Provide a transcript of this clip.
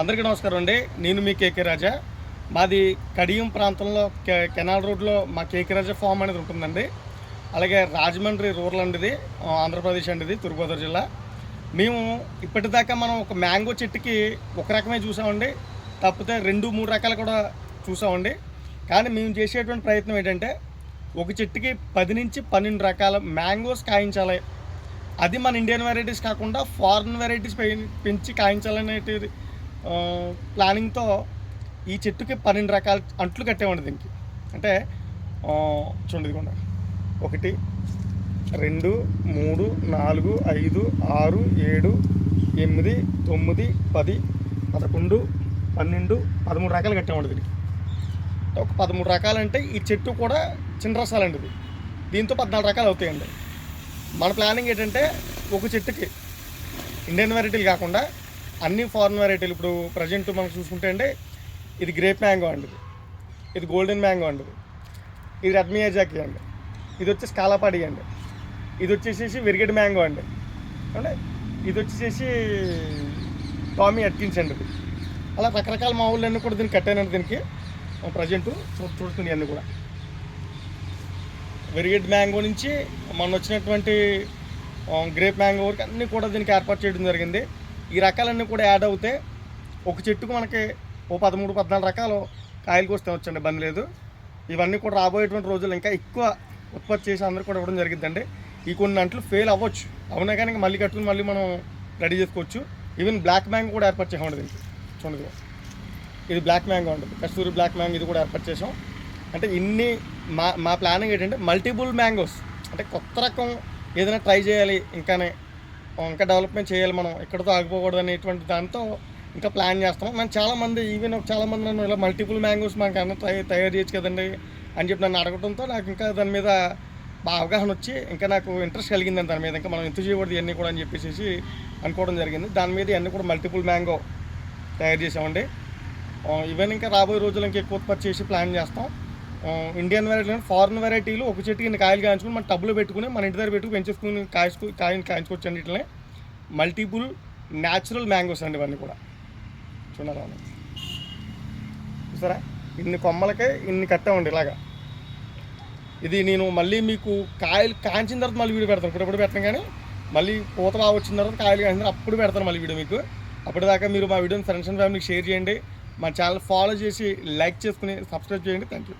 అందరికీ నమస్కారం అండి. నేను మీ కేకే రాజా. మాది కడియం ప్రాంతంలో కె- కెనాల్ రోడ్లో మా కేకే రాజా ఫామ్ అనేది ఉంటుందండి. అలాగే రాజమండ్రి రూరల్ అండిది ఆంధ్రప్రదేశ్ అండి ఇది తూర్పుగోదావరి జిల్లా. మేము ఇప్పటిదాకా మనం ఒక మ్యాంగో చెట్టుకి ఒక రకమే చూసామండి. తప్పితే రెండు మూడు రకాలు కూడా చూసామండి. కానీ మేము చేసేటువంటి ప్రయత్నం ఏంటంటే ఒక చెట్టుకి పది నుంచి పన్నెండు రకాల మ్యాంగోస్ కాయించాలి. అది మన ఇండియన్ వెరైటీస్ కాకుండా ఫారిన్ వెరైటీస్ పెంచి కాయించాలనేటిది ప్లానింగ్తో ఈ చెట్టుకి పన్నెండు రకాల అంట్లు కట్టేవాడి దీనికి. అంటే చూడండి ఇదిగోండి. ఒకటి రెండు మూడు నాలుగు ఐదు ఆరు ఏడు ఎనిమిది తొమ్మిది పది పదకొండు పన్నెండు పదమూడు రకాలు కట్టేవాడి దీనికి. ఒక పదమూడు రకాలంటే ఈ చెట్టు కూడా చిన్న రసాలండి ఇది. దీంతో పద్నాలుగు రకాలు అవుతాయండి. మన ప్లానింగ్ ఏంటంటే ఒక చెట్టుకి ఇండియన్ వెరైటీలు కాకుండా అన్ని ఫారిన్ వెరైటీలు ఇప్పుడు ప్రజెంట్ మనం చూసుకుంటే అండి ఇది గ్రేప్ మ్యాంగో అండి ఇది. గోల్డెన్ మ్యాంగో అండి ఇది. ఇది రెడ్ అండి. ఇది వచ్చేసి కాలాపాడి అండి. ఇది వచ్చేసేసి విరిగెడ్ మ్యాంగో అండి. అంటే ఇది వచ్చేసేసి టామీ అట్కిన్స్ అండి ఇది. అలా రకరకాల మావులన్నీ కూడా దీనికి కట్టానండి దీనికి. ప్రజెంట్ చూడుతుంది అన్నీ కూడా. విరిగడ్ మ్యాంగో నుంచి మొన్న వచ్చినటువంటి గ్రేప్ మ్యాంగో వరకు అన్నీ కూడా దీనికి ఏర్పాటు చేయడం జరిగింది. ఈ రకాలన్నీ కూడా యాడ్ అవుతే ఒక చెట్టుకు మనకి ఓ పదమూడు పద్నాలుగు రకాలు కాయలు కోస్తే వచ్చండి ఇబ్బంది లేదు. ఇవన్నీ కూడా రాబోయేటువంటి రోజులు ఇంకా ఎక్కువ ఉత్పత్తి చేసి అందరూ కూడా ఇవ్వడం జరిగిందండి ఈ కొన్ని అంట్లు ఫెయిల్ అవ్వచ్చు. అవునా కానీ మళ్ళీ కట్టుకుని మళ్ళీ మనం రెడీ చేసుకోవచ్చు. ఈవెన్ బ్లాక్ మ్యాంగో కూడా ఏర్పాటు చేసామండి దీనికి. చూడండి ఇది బ్లాక్ మ్యాంగో ఉంటుంది కస్తూరి బ్లాక్ మ్యాంగో ఇది కూడా ఏర్పాటు చేసాం అంటే ఇన్ని మా మా ప్లానింగ్ ఏంటంటే మల్టిపుల్ మ్యాంగోస్ అంటే కొత్త రకం ఏదైనా ట్రై చేయాలి ఇంకానే ఇంకా డెవలప్మెంట్ చేయాలి మనం ఎక్కడితో ఆగిపోకూడదు అనేటువంటి దాంతో ఇంకా ప్లాన్ చేస్తాం మనం చాలామంది ఈవెన్ చాలామంది నన్ను ఇలా మల్టిపుల్ మ్యాంగోస్ మాకు అన్న తయ తయారు చేయొచ్చు కదండి అని చెప్పి నన్ను అడగడంతో నాకు ఇంకా దాని మీద బాగా అవగాహన వచ్చి ఇంకా నాకు ఇంట్రెస్ట్ కలిగింది దాని మీద. ఇంకా మనం ఎంత చేయకూడదు ఇవన్నీ కూడా అని చెప్పేసి అనుకోవడం జరిగింది. దాని మీద ఇవన్నీ కూడా మల్టిపుల్ మ్యాంగో తయారు చేసామండి. ఇవన్నీ ఇంకా రాబోయే రోజులు ఇంకా ఎక్కువ ఉత్పత్తి చేసి ప్లాన్ చేస్తాం. ఇండియన్ వెరైటీలు ఫారిన్ వెరైటీలు ఒక చెట్టుకి ఇన్ని కాయలు కాయించుకుని మన టబ్బులో పెట్టుకుని మన ఇంటి దగ్గర పెట్టుకుని పెంచేసుకుని కాయకు కాయని కాయించుకోవచ్చు అండి ఇట్లనే మల్టిపుల్ న్యాచురల్ మ్యాంగోస్ అండి ఇవన్నీ కూడా. చూడాలి చూసారా? ఇన్ని కొమ్మలకే ఇన్ని కట్టామండి ఇలాగా. ఇది నేను మళ్ళీ మీకు కాయలు కాంచిన తర్వాత మళ్ళీ వీడియో పెడతాను. ఇప్పుడు పెట్టను కానీ మళ్ళీ పూత బాగా వచ్చిన తర్వాత కాయలు కాంచిన తర్వాత అప్పుడు పెడతాను మళ్ళీ వీడియో మీకు. అప్పటిదాకా మీరు మా వీడియోని ఫ్రెండ్స్ అండ్ ఫ్యామిలీకి షేర్ చేయండి. మా ఛానల్ ఫాలో చేసి లైక్ చేసుకుని సబ్స్క్రైబ్ చేయండి. Thank you